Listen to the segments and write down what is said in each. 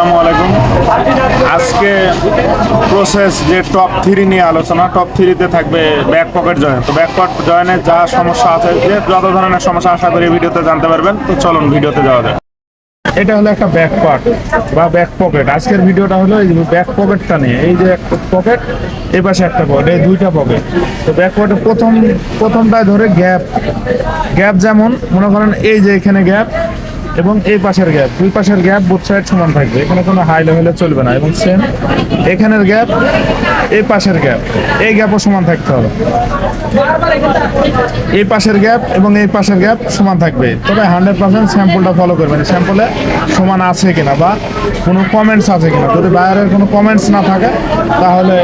আসসালামু আলাইকুম। আজকে প্রসেস যে টপ থ্রি নিয়ে আলোচনা টপ থ্রিতে থাকবে ব্যাক পকেট জয়েন তো ব্যাক পকেট জয়েনে যা সমস্যা আছে, যে যত ধরনের সমস্যা আশা করি ভিডিওতে জানতে পারবেন, তো চলুন ভিডিওতে যাওয়া যাক। এটা হলো একটা ব্যাক পার্ট বা ব্যাক পকেট আজকের ভিডিওটা হলো এই ব্যাক পকেটটা নিয়ে। এই যে একটা পকেট এই পাশে একটা পকেট এই দুইটা পকেট তো ব্যাক পকেটের প্রথম, প্রথমটায় ধরে গ্যাপ গ্যাপ যেমন, মনে করেন এই যে এখানে গ্যাপ এবং এই পাশের গ্যাপ দুই পাশের গ্যাপ বুথ সাইড সমান থাকবে। এখানে কোনো হাই লেভেলে চলবে না এবং সেম এখানের গ্যাপ এই পাশের গ্যাপ এই গ্যাপও সমান থাকতে হবে। এই পাশের গ্যাপ এবং এই পাশের গ্যাপ সমান থাকবে। তবে হান্ড্রেড পার্সেন্ট স্যাম্পলটা ফলো করবেন। স্যাম্পলে সমান আছে কিনা বা কোনো কমেন্টস আছে কিনা। যদি বাইরের কোনো কমেন্টস না থাকে, তাহলে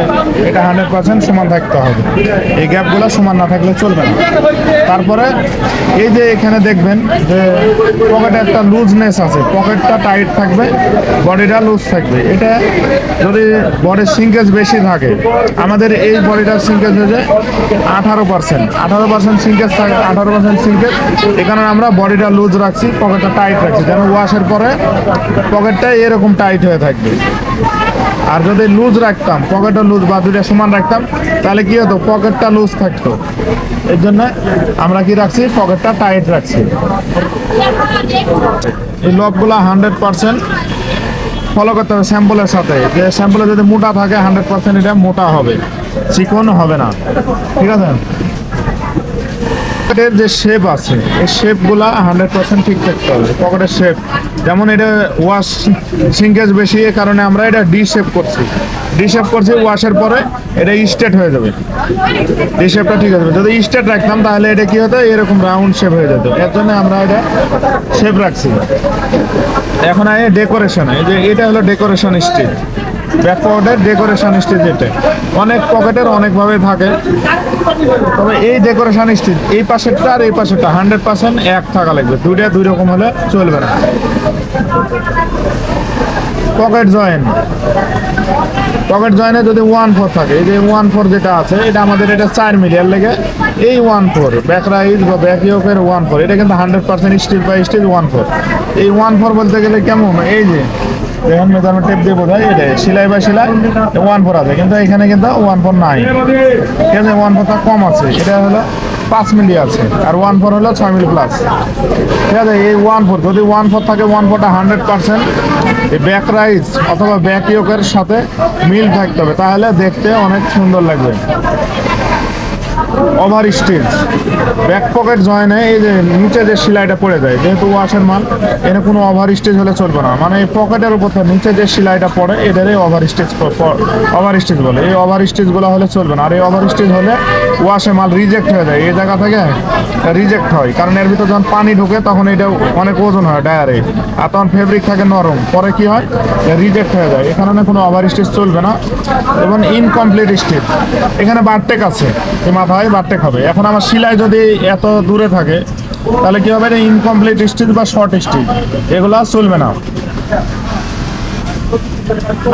এটা হান্ড্রেড পার্সেন্ট সমান থাকতে হবে। এই গ্যাপগুলো সমান না থাকলে চলবে না। তারপরে এই যে এখানে দেখবেন যে পকেটে একটা লুজনেস আছে পকেটটা টাইট থাকবে বডিটা লুজ থাকবে। এটা যদি বডির সিঙ্কেজ বেশি থাকে, আমাদের এই বডিটার সিঙ্কেজ হয়ে যায় আঠারো পার্সেন্ট আঠারো পার্সেন্ট সিঙ্কেজ থাকে, আঠারো পার্সেন্ট সিঙ্কেজ এখানে আমরা বডিটা লুজ রাখছি পকেটটা টাইট রাখছি, যেন ওয়াশের পরে পকেটটা এরকম টাইট হয়ে থাকবে। আর যদি লুজ রাখতাম পকেটটা লুজ বা দুইটা সমান রাখতাম, তাহলে কি হতো? পকেটটা লুজ থাকতো। এর জন্য আমরা কি রাখছি? পকেটটা টাইট রাখছি। এই লকগুলো হান্ড্রেড পার্সেন্ট ফলো করতে হবে স্যাম্পলের সাথে। যে স্যাম্পলে যদি মোটা থাকে হান্ড্রেড পার্সেন্ট এটা মোটা হবে। চিকন হবে না। ঠিক আছে? পকেটের যে শেপ আছে, এই শেপগুলা হান্ড্রেড পার্সেন্ট ঠিক থাকতে হবে। পকেটের শেপ যেমন এটা ওয়াশ সিঙ্কেজ বেশি, এ কারণে আমরা এটা ডি শেপ করছি। ডি শেপ করছি ওয়াশের পরে এটা স্ট্রেট হয়ে যাবে। ডি শেপটা ঠিক আছে। যদি স্টেট রাখতাম, তাহলে এটা কি হতো? এরকম রাউন্ড শেপ হয়ে যেত। এর জন্য আমরা এটা শেপ রাখছি। এখন আয় ডেকোরেশন এই যে এটা হলো ডেকোরেশন স্টিচ ব্যাক পকেটের ডেকোরেশন স্টিচ এটা অনেক পকেটের অনেকভাবে থাকে। তবে এই ডেকোরেশন স্টিচ, এই পাশেরটা আর এই পাশেরটা হান্ড্রেড পার্সেন্ট এক থাকা লাগবে। দুইটা দুই রকম হলে চলবে না। Pocket join. পকেট জয়েনে যদি ওয়ান ফোর থাকে, এই যে ওয়ান ফোর যেটা আছে, এটা আমাদের এটা চার মিলিয়ার লেগে, এই ওয়ান ফোর ব্যাক রাইজ বা ব্যাক ইয়োকের ওয়ান ফোর এটা কিন্তু hundred percent still by still one four এই ওয়ান ফোর বলতে গেলে কেমন? এই যে, দেখেন মেজারমেন্ট টেপ দিয়ে বোঝায় এটা সেলাই বা সেলাই ওয়ান ফোর আছে, কিন্তু এখানে কিন্তু ওয়ান ফোর নাই। ঠিক আছে ওয়ান ফোরটা কম আছে, এটা হলো পাঁচ মিলি আছে। আর ওয়ান ফোর হলো ছয় মিলি প্লাস ঠিক আছে, এই ওয়ান ফোর যদি ওয়ান ফোর থাকে ওয়ান ফোরটা হান্ড্রেড পার্সেন্ট এই ব্যাক রাইস অথবা ব্যাক ইয়োকের সাথে মিল থাকতে হবে, তাহলে দেখতে অনেক সুন্দর লাগবে। ওভার স্টিচ ব্যাক পকেট জয়েনে এই যে নিচে যে সেলাইটা পড়ে যায়, যেহেতু ওয়াশের মাল, এনে কোনো ওভার স্টেজ হলে চলবে না। মানে এই পকেটের উপর নিচে যে সেলাইটা পড়ে এটারই ওভার স্টিচ ওভার স্টেজ বলে। এই ওভার স্টিচগুলো হলে চলবে না। আর এই ওভার স্টিচ হলে ওয়াশে মাল রিজেক্ট হয়ে যায়। এই জায়গা থেকে রিজেক্ট হয়। কারণ এর ভিতর যখন পানি ঢোকে, তখন এটা অনেক ওজন হয় ডায়ারে। আর তখন ফেব্রিক থাকে নরম। পরে কি হয়? রিজেক্ট হয়ে যায়। এখানে কোনো ওভার স্টিচ চলবে না। এবং ইনকমপ্লিট স্টেজ এখানে বারটেক আছে। এই মাথায় বারটেক খাবে। এখন আমার সিলাই যদি এত দূরে থাকে, তাহলে কি হবে? ইনকমপ্লিট স্টিচ বা শর্ট স্টিচ এগুলো চলবে না।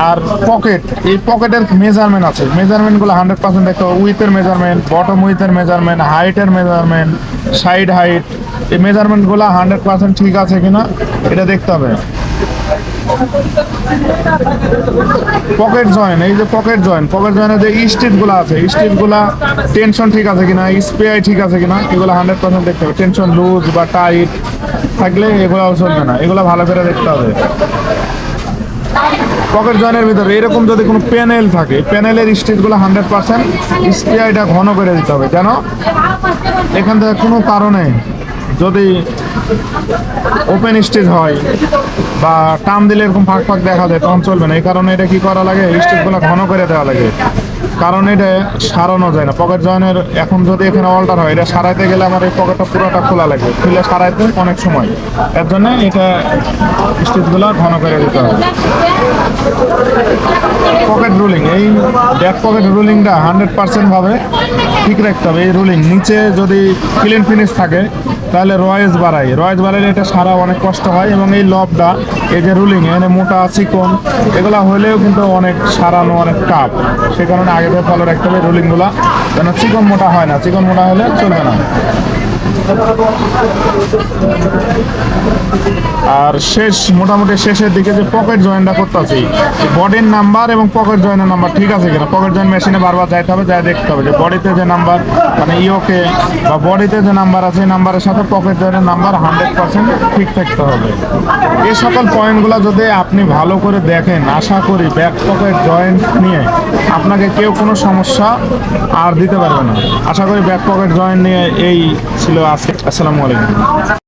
আর পকেট এই পকেটের মেজারমেন্ট আছে। মেজারমেন্টগুলো হান্ড্রেড পার্সেন্ট দেখতে হবে উইথের মেজারমেন্ট বটম উইথের মেজারমেন্ট হাইটের মেজারমেন্ট সাইড হাইট এই মেজারমেন্টগুলো হান্ড্রেড পার্সেন্ট ঠিক আছে কিনা, এটা দেখতে হবে। পকেট জয়েন এই যে পকেট জয়েন পকেট জয়েনের যে স্টিচগুলো আছে স্টিচগুলো টেনশন ঠিক আছে কিনা স্পেআই ঠিক আছে কিনা, এগুলো হান্ড্রেড পার্সেন্ট দেখতে হবে। টেনশন লুজ বা টাইট থাকলে এগুলো চলবে না, এগুলো ভালো করে দেখতে হবে। পকেট জয়েনের ভিতরে এরকম যদি কোনো প্যানেল থাকে প্যানেলের স্টিচগুলো হান্ড্রেড পার্সেন্ট স্পিআইটা ঘন করে দিতে হবে। কেন? এখান থেকে কোনো কারণে যদি ওপেন স্টেজ হয় বা টান দিলে এরকম ফাঁক ফাঁক দেখা যায় তখন চলবে না। এই কারণে এটা কি করা লাগে? স্টেজগুলো ঘন করে দেওয়া লাগে। কারণ এটা সারানো যায় না। পকেট জয়েনের এখন যদি এখানে অল্টার হয়, এটা সারাইতে গেলে আমার এই পকেটটা পুরোটা খোলা লাগবে। খুলে সারাইতে অনেক সময়। এর জন্য এটা স্টেজগুলো ঘন করে দিতে হবে। পকেট রুলিং, এই ব্যাক পকেট রুলিংটা হান্ড্রেড পার্সেন্ট ভাবে ঠিক রাখতে হবে। এই রুলিং, নিচে যদি ক্লিন ফিনিশ থাকে, তাহলে রয়েস বাড়াই। রয়েস বাড়াইলে এটা সারা অনেক কষ্ট হয় এবং এই লবটা, এই যে রুলিং, এখানে মোটা, চিকন, এগুলো হলেও কিন্তু অনেক সারানো, অনেক টাপ সে কারণে আগে থেকে ফলো রাখতে রুলিংগুলো যেন চিকন মোটা হয় না, চিকন মোটা হলে চলবে না। আর শেষ, মোটামুটি শেষের দিকে যে পকেট জয়েন্টটা করতেছি বডির নাম্বার এবং পকেট জয়েন্টের নাম্বার ঠিক আছে কিনা? পকেট জয়েন্ট মেশিনে বারবার যাইতে হবে যাই দেখতে হবে যে বডিতে যে নাম্বার মানে ইওকে বা বডিতে যে নাম্বার আছে নাম্বারের সাথে পকেট জয়েন্টের নাম্বার হান্ড্রেড পার্সেন্ট ঠিক থাকতে হবে। এই সকল পয়েন্টগুলো যদি আপনি ভালো করে দেখেন, আশা করি ব্যাক পকেট জয়েন্ট নিয়ে আপনাকে কেউ কোনো সমস্যা আর দিতে পারবে না। আশা করি ব্যাক পকেট জয়েন্ট নিয়ে এই ছিল আজকে। আসসালামু আলাইকুম।